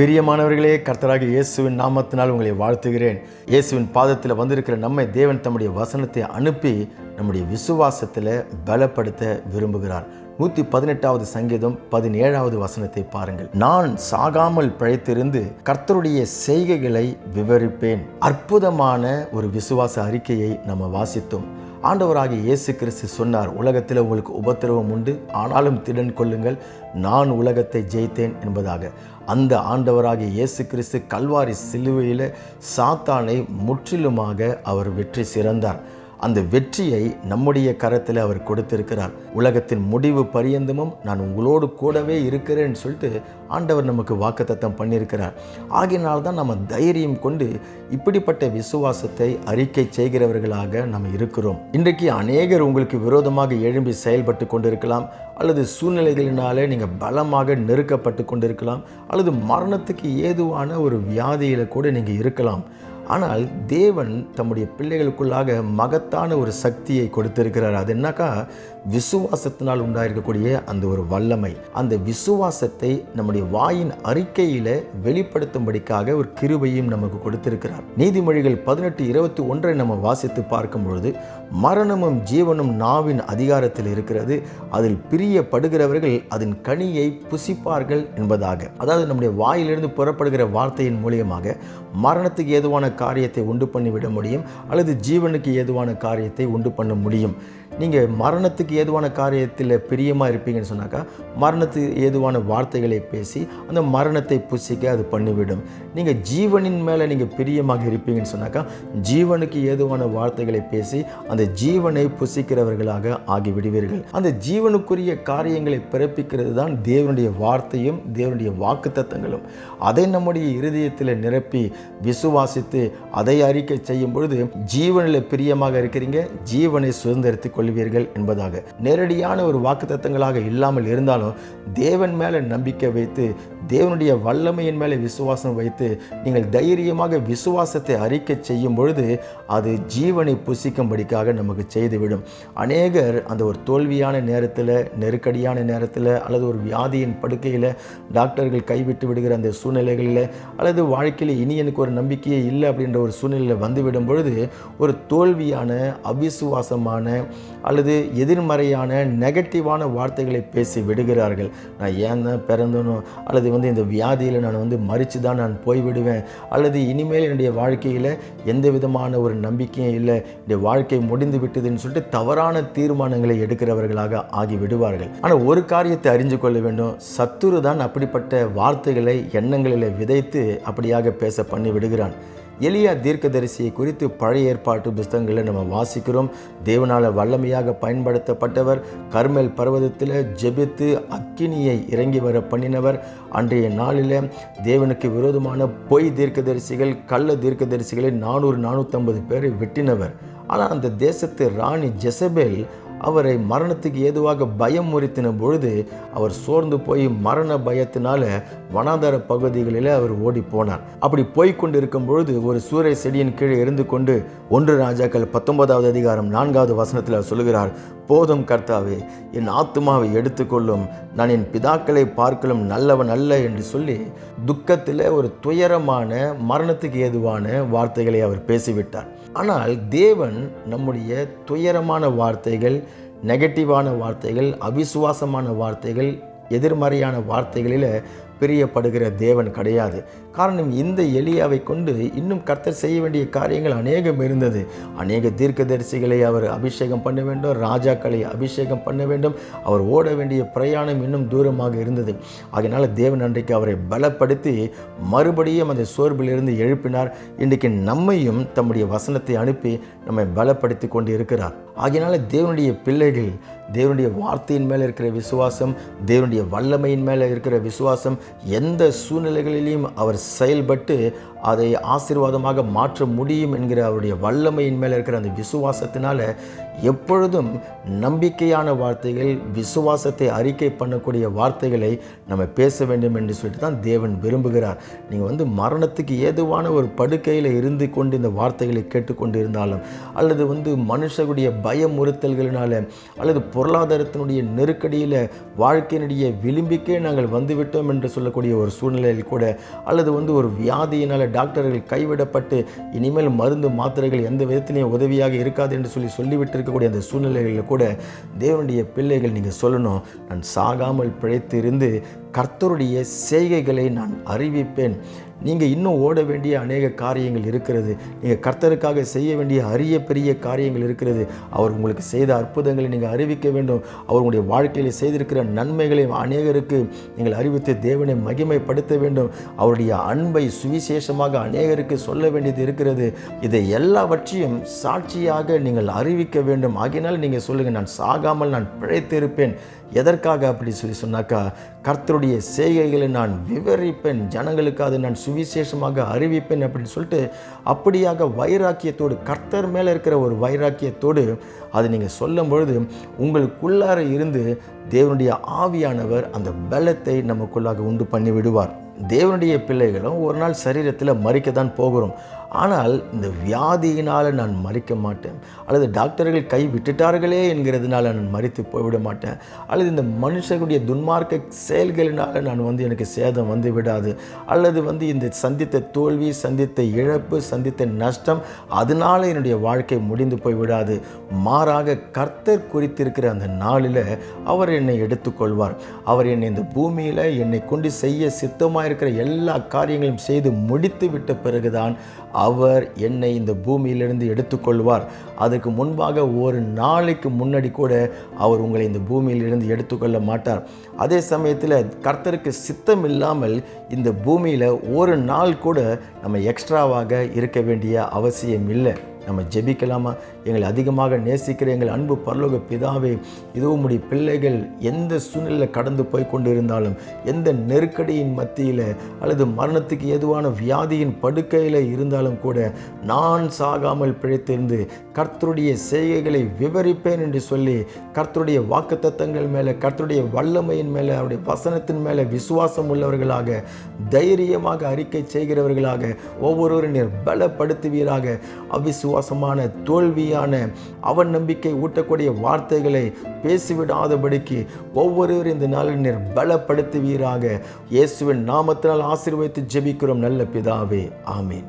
பிரியமானவர்களே கர்த்தராக இயேசுவின் நாமத்தினால் உங்களை வாழ்த்துகிறேன். இயேசுவின் பாதத்தில் வந்திருக்கிற நம்மை தேவன் தம்முடைய வசனத்தை அனுப்பி நம்முடைய விசுவாசத்தில் பலப்படுத்த விரும்புகிறார். நூற்றி பதினெட்டாவது சங்கீதம் பதினேழாவது வசனத்தை பாருங்கள். நான் சாகாமல் பிழைத்திருந்து கர்த்தருடைய செய்கைகளை விவரிப்பேன். அற்புதமான ஒரு விசுவாச அறிக்கையை நம்ம வாசித்தோம். ஆண்டவராகிய இயேசு கிறிஸ்து சொன்னார் உலகத்தில் உங்களுக்கு உபத்திரவம் உண்டு. ஆனாலும் திடன் கொள்ளுங்கள். நான் உலகத்தை ஜெயித்தேன் என்பதாக. அந்த ஆண்டவராகிய இயேசு கிறிஸ்து கல்வாரி சிலுவையில் சாத்தானை முற்றிலுமாக அவர் வெற்றி சிறந்தார். அந்த வெற்றியை நம்முடைய கரத்தில் அவர் கொடுத்திருக்கிறார். உலகத்தின் முடிவு பரியந்தமும் நான் உங்களோடு கூடவே இருக்கிறேன்னு சொல்லிட்டு ஆண்டவர் நமக்கு வாக்குத்தத்தம் பண்ணியிருக்கிறார். ஆகையினால் தான் நம்ம தைரியம் கொண்டு இப்படிப்பட்ட விசுவாசத்தை அறிக்கை செய்கிறவர்களாக நம்ம இருக்கிறோம். இன்றைக்கு அநேகர் உங்களுக்கு விரோதமாக எழும்பி செயல்பட்டு கொண்டிருக்கலாம் அல்லது சூழ்நிலைகளினாலே நீங்கள் பலமாக நெருக்கப்பட்டு கொண்டிருக்கலாம் அல்லது மரணத்துக்கு ஏதுவான ஒரு வியாதியில் கூட நீங்கள் இருக்கலாம். ஆனால் தேவன் தம்முடைய பிள்ளைகளுக்குள்ளாக மகத்தான ஒரு சக்தியை கொடுத்திருக்கிறார். அது என்னக்கா? விசுவாசத்தினால் உண்டாயிருக்கக்கூடிய அந்த ஒரு வல்லமை. அந்த விசுவாசத்தை நம்முடைய வாயின் அறிக்கையில் வெளிப்படுத்தும்படிக்காக ஒரு கிருபையும் நமக்கு கொடுத்திருக்கிறார். நீதிமொழிகள் பதினெட்டு இருபத்தி ஒன்றை நம்ம வாசித்து பார்க்கும் பொழுது மரணமும் ஜீவனும் நாவின் அதிகாரத்தில் இருக்கிறது. அதில் பிரியப்படுகிறவர்கள் அதன் கனியை புசிப்பார்கள் என்பதாக. அதாவது நம்முடைய வாயிலிருந்து புறப்படுகிற வார்த்தையின் மூலியமாக மரணத்துக்கு ஏதுவான காரியத்தை உண்டு பண்ணிவிட முடியும் அல்லது ஜீவனுக்கு ஏதுவான காரியத்தை உண்டு பண்ண முடியும். நீங்கள் மரணத்துக்கு ஏதுவான காரியத்தில் பிரியமாக இருப்பீங்கன்னு சொன்னாக்கா மரணத்துக்கு ஏதுவான வார்த்தைகளை பேசி அந்த மரணத்தை புசிக்க அது பண்ணிவிடும். நீங்கள் ஜீவனின் மேலே நீங்கள் பிரியமாக இருப்பீங்கன்னு சொன்னாக்கா ஜீவனுக்கு ஏதுவான வார்த்தைகளை பேசி அந்த ஜீவனை புசிக்கிறவர்களாக ஆகிவிடுவீர்கள். அந்த ஜீவனுக்குரிய காரியங்களை பிறப்பிக்கிறது தான் தேவனுடைய வார்த்தையும் தேவனுடைய வாக்குத்தத்தங்களும். அதை நம்முடைய இருதயத்தில் நிரப்பி விசுவாசித்து அதை அறிக்கை செய்யும் பொழுது ஜீவனில் பிரியமாக இருக்கிறீங்க ஜீவனை சுதந்திரத்துக்கு கொள்வீர்கள் என்பதாக. நேரடியான ஒரு வாக்குத்தத்தங்களாக இல்லாமல் இருந்தாலும் தேவன் மேலே நம்பிக்கை வைத்து தேவனுடைய வல்லமையின் மேலே விசுவாசம் வைத்து நீங்கள் தைரியமாக விசுவாசத்தை அறிக்கை செய்யும் பொழுது அது ஜீவனை புசிக்கும்படிக்காக நமக்கு செய்துவிடும். அநேகர் அந்த ஒரு தோல்வியான நேரத்தில் நெருக்கடியான நேரத்தில் அல்லது ஒரு வியாதியின் படுக்கையில் டாக்டர்கள் கைவிட்டு விடுகிற அந்த சூழ்நிலைகளில் அல்லது வாழ்க்கையில் இனி எனக்கு ஒரு நம்பிக்கையே இல்லை அப்படின்ற ஒரு சூழ்நிலையில் வந்துவிடும் பொழுது ஒரு தோல்வியான அவிசுவாசமான அல்லது எதிர்மறையான நெகட்டிவான வார்த்தைகளை பேசி விடுகிறார்கள். நான் ஏன் தான் பிறந்தனோ அல்லது வந்து வந்து இந்த வியாதியில் நான் வந்து மறித்து தான் நான் போய்விடுவேன். அல்லது இனிமேல் என்னுடைய வாழ்க்கையில் எந்த விதமான ஒரு நம்பிக்கையும் இல்லை. இந்த வாழ்க்கை முடிந்து விட்டதுன்னு சொல்லிட்டு தவறான தீர்மானங்களை எடுக்கிறவர்களாக ஆகி விடுவார்கள். ஆனால் ஒரு காரியத்தை அறிஞ்சு கொள்ள வேண்டும். சத்துரு தான் அப்படிப்பட்ட வார்த்தைகளை எண்ணங்களில் விதைத்து அப்படியாக பேச பண்ணி விடுகிறான். எளியா தீர்க்கதரிசியை குறித்து பழைய ஏற்பாட்டு புஸ்தகங்களை நம்ம வாசிக்கிறோம். தேவனால் வல்லமையாக பயன்படுத்தப்பட்டவர் கர்மேல் பர்வதத்தில் ஜெபித்து அக்கினியை இறங்கி வர பண்ணினவர். அன்றைய நாளில் தேவனுக்கு விரோதமான பொய் தீர்க்கதரிசிகள் கள்ள தீர்க்கதரிசிகளை நானூறு நானூற்றம்பது பேரை வெட்டினவர். ஆனால் அந்த தேசத்து ராணி ஜெசபேல் அவரை மரணத்துக்கு ஏதுவாக பயம் முறித்தின பொழுது அவர் சோர்ந்து போய் மரண பயத்தினால வனாந்தர பகுதிகளில் அவர் ஓடி போனார். அப்படி போய் இருக்கும் பொழுது ஒரு சூரிய செடியின் கீழே இருந்து கொண்டு ஒன்று ராஜாக்கள் பத்தொன்பதாவது அதிகாரம் நான்காவது வசனத்தில் சொல்லுகிறார் போதும் கர்த்தாவே என் ஆத்துமாவை எடுத்துக்கொள்ளும். நான் என் பிதாக்களை பார்க்கலும் நல்லவன் அல்ல என்று சொல்லி துக்கத்தில் ஒரு துயரமான மரணத்துக்கு ஏதுவான வார்த்தைகளை அவர் பேசிவிட்டார். ஆனால் தேவன் நம்முடைய துயரமான வார்த்தைகள் நெகட்டிவான வார்த்தைகள் அவிசுவாசமான வார்த்தைகள் எதிர்மறையான வார்த்தைகளில் பிரியப்படுகிற தேவன் கிடையாது. காரணம் இந்த எலியாவை கொண்டு இன்னும் கர்த்தர் செய்ய வேண்டிய காரியங்கள் அநேகம் இருந்தது. அநேக தீர்க்கதரிசிகளை அவர் அபிஷேகம் பண்ண வேண்டும் ராஜாக்களை அபிஷேகம் பண்ண வேண்டும். அவர் ஓட வேண்டிய பிரயாணம் இன்னும் தூரமாக இருந்தது. அதனால் தேவன் அன்றைக்கு அவரை பலப்படுத்தி மறுபடியும் அந்த சோர்விலிருந்து எழுப்பினார். இன்றைக்கு நம்மையும் தம்முடைய வசனத்தை அனுப்பி நம்மை பலப்படுத்தி கொண்டு இருக்கிறார் ஆகையினால தேவனுடைய பிள்ளைகள் தேவனுடைய வார்த்தையின் மேலே இருக்கிற விசுவாசம் தேவனுடைய வல்லமையின் மேலே இருக்கிற விசுவாசம் எந்த சூழ்நிலைகளிலையும் அவர் செயல்பட்டு அதை ஆசீர்வாதமாக மாற்ற முடியும் என்கிற அவருடைய வல்லமையின் மேலே இருக்கிற அந்த விசுவாசத்தினால எப்பொழுதும் நம்பிக்கையான வார்த்தைகள் விசுவாசத்தை அறிக்கை பண்ணக்கூடிய வார்த்தைகளை நம்ம பேச வேண்டும் என்று சொல்லிட்டு தான் தேவன் விரும்புகிறார். நீங்கள் வந்து மரணத்துக்கு ஏதுவான ஒரு படுக்கையில் இருந்து கொண்டு இந்த வார்த்தைகளை கேட்டுக்கொண்டு இருந்தாலும் அல்லது வந்து மனுஷருடைய பயமுறுத்தல்களினால அல்லது பொருளாதாரத்தினுடைய நெருக்கடியில் வாழ்க்கையினுடைய விளிம்பிக்கே நாங்கள் வந்துவிட்டோம் என்று சொல்லக்கூடிய ஒரு சூழ்நிலையில் கூட அல்லது வந்து ஒரு வியாதியினால் டாக்டர்கள் கைவிடப்பட்டு இனிமேல் மருந்து மாத்திரைகள் எந்த விதத்திலையும் உதவியாக இருக்காது என்று சொல்லி சொல்லிவிட்டிருக்கக்கூடிய அந்த சூழ்நிலைகளில் கூட தேவனுடைய பிள்ளைகள் நீங்கள் சொல்லணும். நான் சாகாமல் பிழைத்து இருந்து கர்த்தருடைய செய்கைகளை நான் அறிவிப்பேன். நீங்கள் இன்னும் ஓட வேண்டிய அநேக காரியங்கள் இருக்கிறது. நீங்கள் கர்த்தருக்காக செய்ய வேண்டிய அரிய பெரிய காரியங்கள் இருக்கிறது. அவர் உங்களுக்கு செய்த அற்புதங்களை நீங்கள் அறிவிக்க வேண்டும். அவர் உங்களுடைய வாழ்க்கையில் செய்திருக்கிற நன்மைகளை அநேகருக்கு நீங்கள் அறிவித்து தேவனை மகிமைப்படுத்த வேண்டும். அவருடைய அன்பை சுவிசேஷமாக அநேகருக்கு சொல்ல வேண்டியது இருக்கிறது. இதை எல்லாவற்றையும் சாட்சியாக நீங்கள் அறிவிக்க வேண்டும். ஆகினால் நீங்கள் சொல்லுங்கள் நான் சாகாமல் நான் பிழைத்திருப்பேன். எதற்காக அப்படி சொல்லி சொன்னாக்கா கர்த்தருடைய செய்கைகளை நான் விவரிப்பேன் ஜனங்களுக்கு அதை நான் சுவிசேஷமாக அறிவிப்பேன் அப்படின்னு சொல்லிட்டு அப்படியாக வைராக்கியத்தோடு கர்த்தர் மேலே இருக்கிற ஒரு வைராக்கியத்தோடு அதை நீங்கள் சொல்லும் பொழுது உங்களுக்குள்ளார இருந்து தேவனுடைய ஆவியானவர் அந்த பலத்தை நமக்குள்ளாக உண்டு பண்ணி விடுவார் தேவனுடைய பிள்ளைகளும் ஒரு நாள் சரீரத்தில் மறிக்க தான் போகிறோம். ஆனால் இந்த வியாதியினால் நான் மறிக்க மாட்டேன். அல்லது டாக்டர்கள் கை விட்டுட்டார்களே என்கிறதுனால நான் மறித்து போய்விட மாட்டேன். அல்லது இந்த மனுஷனுடைய துன்மார்க்க செயல்களினால் நான் வந்து எனக்கு சேதம் வந்து விடாது. அல்லது வந்து இந்த சந்தித்த தோல்வி சந்தித்த இழப்பு சந்தித்த நஷ்டம் அதனால் என்னுடைய வாழ்க்கை முடிந்து போய் விடாது மாறாக கர்த்தர் குறித்திருக்கிற அந்த நாளில் அவர் என்னை எடுத்துக்கொள்வார். அவர் என்னை இந்த பூமியில் என்னை கொண்டு செய்ய சித்தமாக இருக்கிற எல்லா காரியங்களையும் செய்து முடித்து விட்ட பிறகுதான் அவர் என்னை இந்த பூமியிலிருந்து எடுத்துக்கொள்வார். அதுக்கு முன்பாக ஒரு நாளைக்கு முன்னாடி கூட அவர் உங்களை இந்த பூமியிலிருந்து எடுத்துக்கொள்ள மாட்டார். அதே சமயத்தில் கர்த்தருக்கு சித்தம் இல்லாமல் இந்த பூமியில் ஒரு நாள் கூட நம்ம எக்ஸ்ட்ராவாக இருக்க வேண்டிய அவசியம் இல்லை. நம்ம ஜெபிக்கலாமா? எங்களை அதிகமாக நேசிக்கிற எங்கள் அன்பு பரலோக பிதாவே இதோ உடைய பிள்ளைகள் எந்த சூழ்நிலையில் கடந்து போய் கொண்டு இருந்தாலும் எந்த நெருக்கடியின் மத்தியில் அல்லது மரணத்துக்கு ஏதுவான வியாதியின் படுக்கையில் இருந்தாலும் கூட நான் சாகாமல் பிழைத்திருந்து கர்த்தருடைய செய்கைகளை விவரிப்பேன் என்று சொல்லி கர்த்தருடைய வாக்குத்தத்தங்கள் மேலே கர்த்தருடைய வல்லமையின் மேலே அவருடைய வசனத்தின் மேலே விசுவாசம் உள்ளவர்களாக தைரியமாக அறிக்கை செய்கிறவர்களாக ஒவ்வொருவரும் நீர் பலப்படுத்துவீராக. விசுவாசமான தோல்வியான அவன் நம்பிக்கை ஊட்டக்கூடிய வார்த்தைகளை பேசிவிடாதபடிக்கு ஒவ்வொருவர் இந்த நாளில் நீர் பலப்படுத்துவீராக. இயேசுவின் நாமத்தினால் ஆசீர்வதித்து ஜெபிக்கிறோம் நல்ல பிதாவே. ஆமீன்.